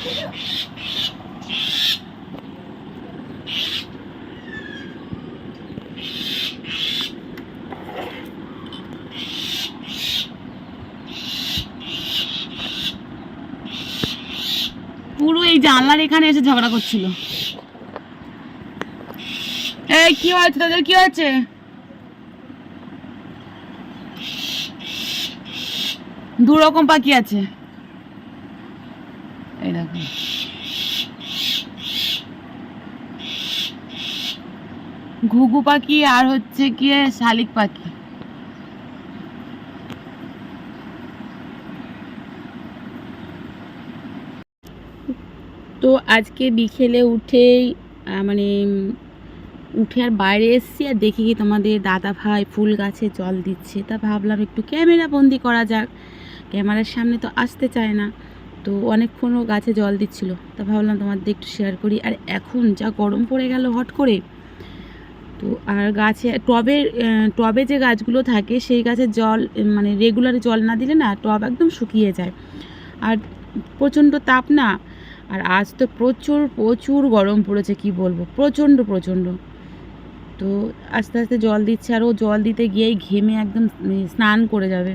পুরো এই জানলার এখানে এসে ঝগড়া করছিল। এই, কি হয়েছে তাদের? কি হয়েছে? দু রকম পাখি আছে। দেখো ঘুঘু পাখি আর হচ্ছে গিয়ে শালিক পাখি। তো আজকে বিকেলে উঠেই মানে উঠে আর বাইরে এসেছি আর দেখি কি তোমাদের দাদা ভাই ফুল গাছে জল দিচ্ছে। তা ভাবলাম একটু ক্যামেরা বন্দি করা যাক। ক্যামেরার সামনে তো আসতে চায় না। তো অনেকক্ষণও গাছে জল দিচ্ছিল। তা ভাবলাম তোমাদের একটু শেয়ার করি। আর এখন যা গরম পড়ে গেল হট করে তো আর গাছে আহ, টবে যে গাছগুলো থাকে সেই গাছে জল মানে রেগুলার জল না দিলে না টব একদম শুকিয়ে যায়। আর প্রচণ্ড তাপ না? আর আজ তো প্রচুর প্রচুর গরম পড়েছে কি বলব? প্রচণ্ড প্রচণ্ড। তো আস্তে আস্তে জল দিচ্ছে আর ও জল দিতে গিয়েই ঘেমে একদম স্নান করে যাবে।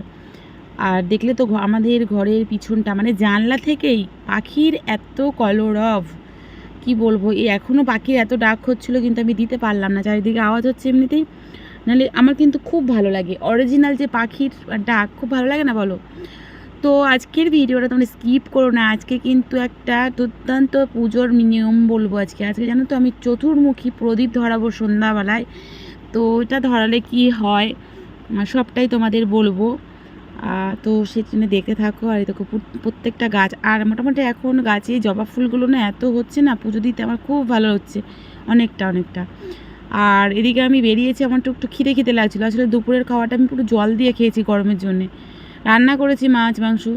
আর দেখলে তো আমাদের ঘরের পিছনটা মানে জানলা থেকেই পাখির এত কলরব। কি বলব এই এখনও পাখির এত ডাক হচ্ছিল কিন্তু আমি দিতে পারলাম না, চারিদিকে আওয়াজ হচ্ছে এমনিতেই। নাহলে আমার কিন্তু খুব ভালো লাগে অরিজিনাল যে পাখির ডাক খুব ভালো লাগে না বলো? তো আজকের ভিডিওটা তোমরা স্কিপ করো না, আজকে কিন্তু একটা দুর্দান্ত পুজোর নিয়ম বলব আজকে। আজকে জানো তো আমি চতুর্মুখী প্রদীপ ধরাবো সন্ধ্যাবেলায়। তো এটা ধরালে কি হয়? সবটাই তোমাদের বলব। তো সেই জন্য দেখতে থাকো আর দেখো প্রত- প্রত্যেকটা গাছ। আর মোটামুটি এখন গাছে জবা ফুলগুলো না এত হচ্ছে না, পুজো দিতে আমার খুব ভালো হচ্ছে, অনেকটা অনেকটা। আর এদিকে আমি বেরিয়েছি, আমার একটু একটু খিদে খিদে লাগছিল। আসলে দুপুরের খাওয়াটা আমি পুরো জল দিয়ে খেয়েছি গরমের জন্যে। রান্না করেছি মাছ, মাংস,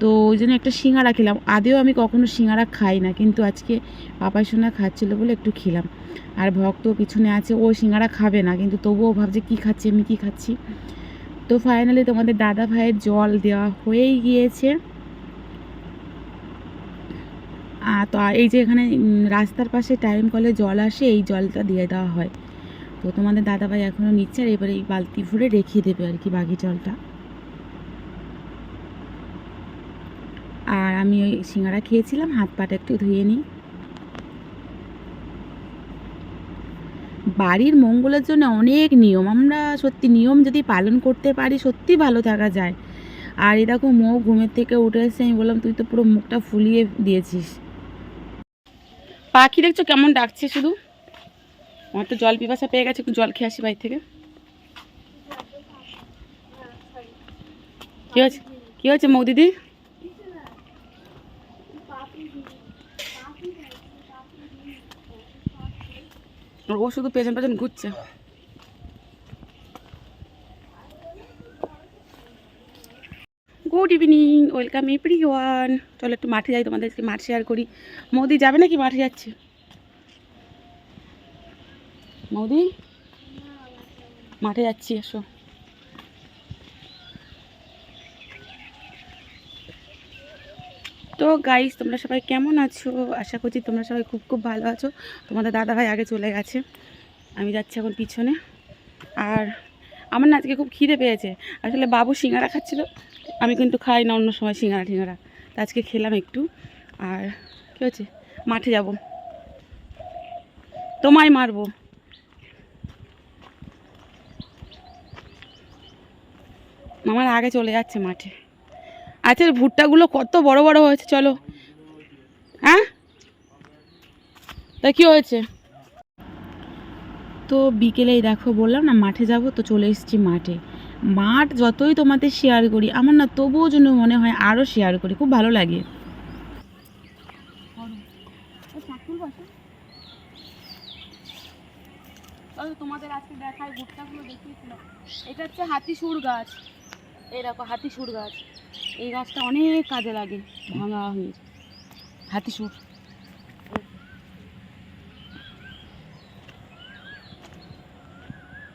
তো ওই জন্য একটা সিঙ্গারা খেলাম। আদেও আমি কখনো সিঙ্গারা খাই না, কিন্তু আজকে পাপাই সোনা খাচ্ছিলো বলে একটু খেলাম। আর ভক্ত পিছনে আছে, ও সিঙ্গারা খাবে না, কিন্তু তবুও ভাবছে কী খাচ্ছি, আমি কী খাচ্ছি? তো ফাইনালি তোমাদের দাদা ভাইয়ের জল দেওয়া হয়েই গিয়েছে। আহ, তো আর এই যে এখানে রাস্তার পাশে টাইম কলে জল আসে এই জলটা দিয়ে দেওয়া হয়। তো তোমাদের দাদা ভাই এখনও নিচ্ছে আর এবারে এই বালতি ভরে রেখে দেবে আর কি বাকি জলটা। আর আমি ওই সিঙ্গারা খেয়েছিলাম হাত পাটা একটু ধুয়ে নিই। বাড়ির মঙ্গলের জন্য অনেক নিয়ম। আমরা সত্যি নিয়ম যদি পালন করতে পারি, সত্যি ভালো থাকা যায়। আর এই দেখো মৌ ঘুমের থেকে উঠে এসে আমি বললাম, তুই তো পুরো মুখটা ফুলিয়ে দিয়েছিস। পাখি দেখছ কেমন ডাকছে শুধু? আমার তো জল পিপাসা পেয়ে গেছে, একটু জল খেয়ে আসি বাড়ি থেকে। কী হয়েছে? কী হয়েছে মৌ দিদি? ও শুধু পেছন পেছন ঘুরছে। Good evening welcome everyone চলো একটু মাঠে যাই, তোমাদেরকে মাঠ শেয়ার করি। মোদি যাবে নাকি মাঠে যাচ্ছে? মোদি? মাঠে যাচ্ছি, এসো। তো গাইস তোমরা সবাই কেমন আছো? আশা করছি তোমরা সবাই খুব খুব ভালো আছো। তোমাদের দাদাভাই আগে চলে গেছে। আমি যাচ্ছি এখন পিছনে। আর আমার না আজকে খুব খিদে পেয়েছে। আসলে বাবু সিঙ্গারা খাচ্ছিল। আমি কিন্তু খাই না, অন্য সময় সিঙ্গারা টিঙ্গারা। তা আজকে খেলাম একটু। আর কী হচ্ছে মাঠে যাব। তোমায় মারবো। আমার আগে চলে যাচ্ছে মাঠে। আচ্ছা ভুট্টাগুলো কত বড় বড় হয়েছে, চলো। হ্যাঁ? তা কি হয়েছে? তো বিকেলেই দেখো, বললাম না মাঠে যাব, তো চলে এসেছি মাঠে। মাঠ যতই তোমাদের শেয়ার করি, আমার না তবুও জন্য মনে হয় আরও শেয়ার করি, খুব ভালো লাগে। তোমাদের আজকে দেখায় ভুট্টাগুলো দেখিয়েছিলাম এটা হচ্ছে হাতি সুর গাছ। দেখো হাতি সুর গাছ। এই গাছটা অনেক কাজে লাগে ভাঙা হয়ে। হাতি সুর।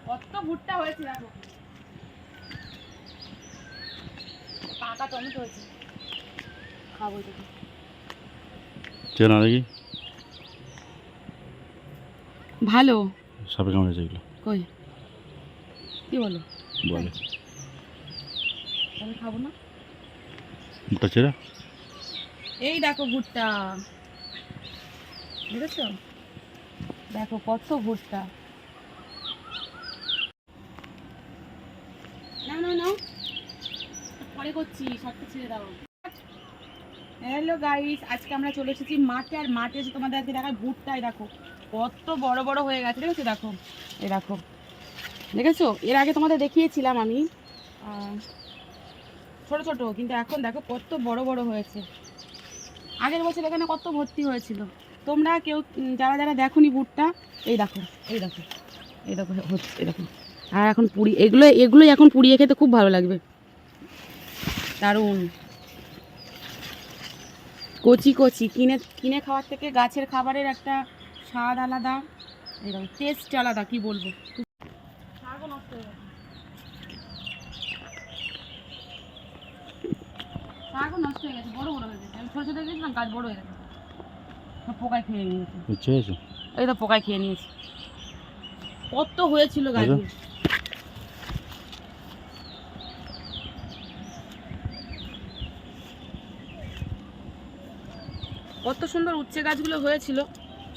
কত ভুট্টা হয়েছে দেখো। পাকা টমেটো হয়েছে। খাব দেখো চেনা দেখি। ভালো। সাপে কামড়েছে এগুলো। কই? কি বলো? বলে। আমি খাব না। ওটা চেরা এই দেখো ভুট্টা। বুঝেছ দেখো কত ভুট্টা। না না না। পরে করছি সবটা ছেড়ে দাও। হ্যালো গাইস আজকে আমরা চলে এসেছি মাঠে আর মাঠে এসে তোমাদের আজকে দেখায় ভুট্টাই দেখো। কত বড় বড় হয়ে গেছে দেখেছ? দেখো এই দেখো। দেখেছ? এর আগে তোমাদের দেখিয়েছিলাম আমি। ছোট ছোট, কিন্তু এখন দেখো কত বড় বড় হয়েছে। আগের বছর এখানে কত ভর্তি হয়েছিল। তোমরা কেউ যারা যারা দেখোনি বুটটা, এই দেখো এই দেখো এই দেখো হচ্ছে এই দেখো। আর এখন পুরি, এগুলো, এগুলোই এখন পুড়িয়ে খেতে খুব ভালো লাগবে। দারুণ। কচি কচি, কিনে কিনে খাওয়ার থেকে গাছের খাবারের একটা স্বাদ আলাদা। এরকম টেস্ট আলাদা, কি বলব? নষ্ট হয়ে শাকও নষ্ট হয়ে গেছে বড় বড় হয়ে গেছে। আমি ছোটো ছোটো গেছিলাম গাছ বড় হয়ে গেছে। পোকায় খেয়ে নিয়েছে। ইচ্ছে হয়েছে এই তো পোকায় খেয়ে নিয়েছে। কত হয়েছিল গাছগুলো। কত সুন্দর উচ্ছে গাছগুলো হয়েছিল।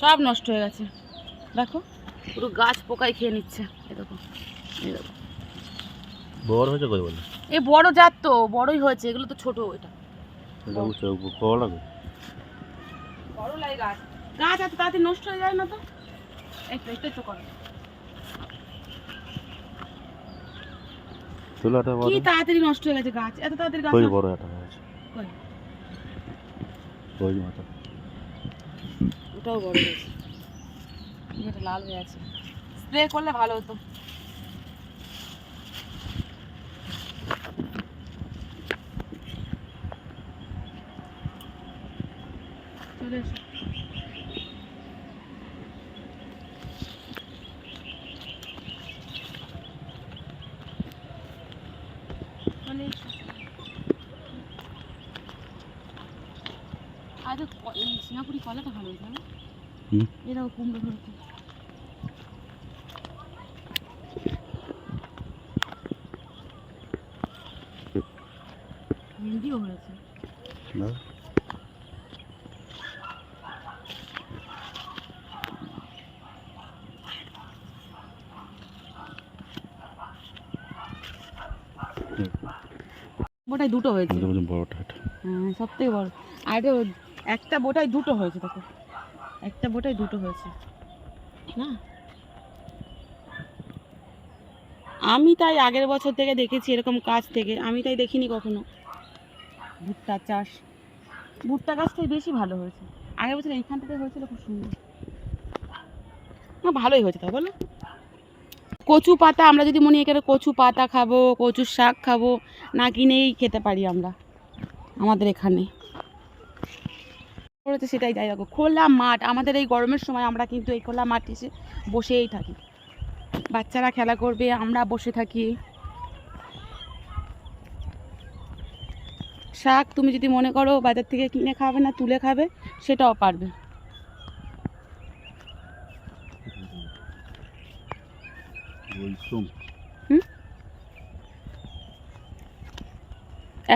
সব নষ্ট হয়ে গেছে। দেখো পুরো গাছ পোকায় খেয়ে নিচ্ছে। এরকম দেখো। বড় হয়েছে কই বলে? এই বড় জাত তো বড়ই হয়েছে এগুলো তো ছোট এটা। এটা উঠছে কল লাগে। বড় লাগে গাছ। গাছ এত তাড়াতাড়ি নষ্ট হয়ে যায় না তো? একটু একটু একটু করো। চুলাটা বড়। কি তাড়াতাড়ি নষ্ট হয়ে গেছে গাছ? এত তাড়াতাড়ি গাছ কই বড় হয়েছে কই? কই মাথা? ওটাও বড় হয়েছে। এটা লাল হয়ে আছে। স্প্রে করলে ভালো হতো। চলে এসো। এসো আজ সিঙ্গাপুরি কলাটা ভালো হয়েছে না? এরাও কুমড়ো ধরতে ভেন্ডিও হয়েছে না বোটায় দুটো হয়েছে। বড়টা এটা হ্যাঁ সব থেকে বড়। আর এটা একটা বোটায় দুটো হয়েছে দেখো। একটা বোটায় দুটো হয়েছে। না? আমি তাই আগের বছর থেকে দেখেছি এরকম কাজ থেকে। আমি তাই দেখিনি কখনো। ভুট্টা চাষ। ভুট্টা গাছটাই বেশি ভালো হয়েছে। আগের বছর এইখানটাতে হয়েছিল খুব সুন্দর। না ভালোই হয়েছে তাই বলো। কচু পাতা, আমরা যদি মনে এখানে কচু পাতা খাব কচুর শাক খাব, না কিনেই খেতে পারি আমরা, আমাদের এখানে। সেটাই যাই দেখো খোলা মাঠ, আমাদের এই গরমের সময় আমরা কিন্তু এই খোলা মাঠ এসে বসেই থাকি। বাচ্চারা খেলা করবে, আমরা বসে থাকি। শাক তুমি যদি মনে করো বাজার থেকে কিনে খাবে না, তুলে খাবে, সেটাও পারবে। ওই সোম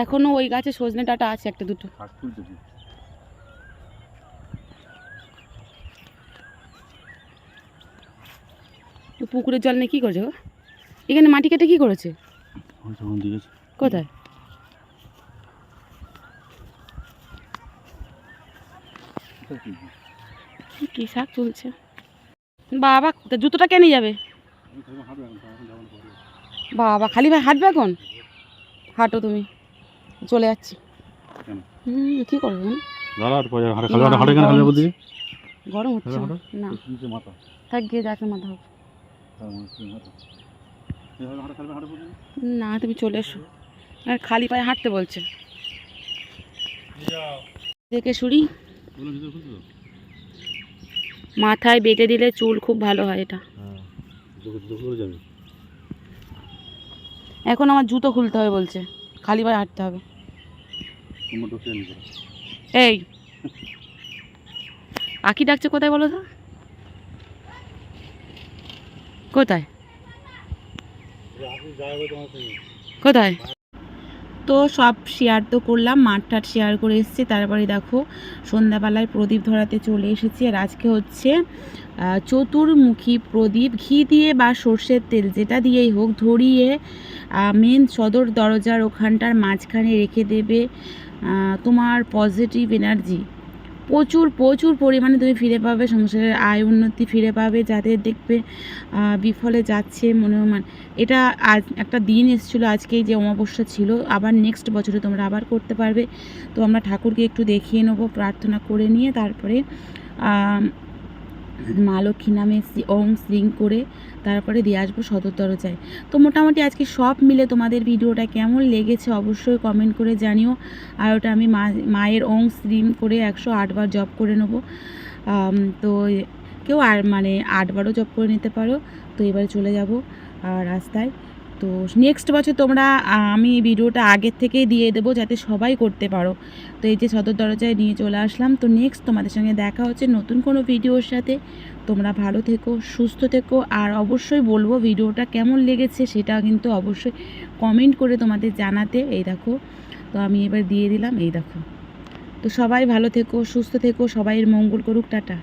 এখনও ওই গাছে সজনে ডাঁটা আছে একটা দুটো। পুকুরের জল নিয়ে কী করেছে এখানে মাটি কেটে কী করেছে? কোথায়? কি শাক তুলছে? বাবা জুতোটা কেন যাবে? বাবা খালি ভাই হাঁটবে এখন? হাঁটো তুমি। চলে যাচ্ছি? হুম কী করবে গরম হচ্ছে না। থাক গিয়ে যাচ্ছে মাথা হোক। মানে না তুমি চলে এসো। আর খালি পায়ে হাঁটতে বলছে। দেখে শুরি মাথায় বেটে দিলে চুল খুব ভালো হয় এটা হ্যাঁ জুতো জুতো করে যাবি এখন আমার জুতো খুলতে হবে বলছে। খালি পায়ে হাঁটতে হবে। এই। আঁকি ডাকছে কোথায় বলো তো? কোথায়? কোথায়? তো সব শেয়ার তো করলাম মাঠ টাট শেয়ার করে এসেছি। তারপরে দেখো, সন্ধ্যাবেলায় প্রদীপ ধরাতে চলে এসেছি। আর আজকে হচ্ছে চতুর্মুখী প্রদীপ। ঘি দিয়ে বা সর্ষের তেল, যেটা দিয়েই হোক, ধরিয়ে মেন সদর দরজার ওখানটার মাঝখানে রেখে দেবে তোমার পজিটিভ এনার্জি প্রচুর প্রচুর পরিমাণে তুমি ফিরে পাবে, সংসারের আয় উন্নতি ফিরে পাবে, যাদের দেখবে বিফলে যাচ্ছে মনে মানে এটা আজ, একটা দিন এসেছিল আজকেই যে অমাবস্যা ছিল, আবার নেক্সট বছরে তোমরা আবার করতে পারবে। তো আমরা ঠাকুরকে একটু দেখিয়ে নেব, প্রার্থনা করে নিয়ে তারপরে মা লক্ষ্মী নামে ওং শ্রিং করে তারপরে দিয়ে আসব সদর দরজায় তো মোটামুটি আজকে সব মিলে তোমাদের ভিডিওটা কেমন লেগেছে অবশ্যই কমেন্ট করে জানিও। আর ওটা আমি মা মায়ের ওং শ্রিং করে একশো আটবার জব করে নেব। তো কেউ আর মানে আটবারও জব করে নিতে পারো। তো এবারে চলে যাব রাস্তায়। তো নেক্সট বছর তোমরা আমি ভিডিওটা আগের থেকেই দিয়ে দেবো যাতে সবাই করতে পারো। তো এই যে সদর দরজায় নিয়ে চলে আসলাম। তো নেক্সট তোমাদের সঙ্গে দেখা হচ্ছে নতুন কোনো ভিডিওর সাথে। তোমরা ভালো থেকো, সুস্থ থেকো, আর অবশ্যই বলব ভিডিওটা কেমন লেগেছে সেটা কিন্তু অবশ্যই কমেন্ট করে তোমাদের জানাতে। এই দেখো, তো আমি এবার দিয়ে দিলাম, এই দেখো। তো সবাই ভালো থেকো, সুস্থ থেকো, সবাইয়ের মঙ্গল করুক, টাটা।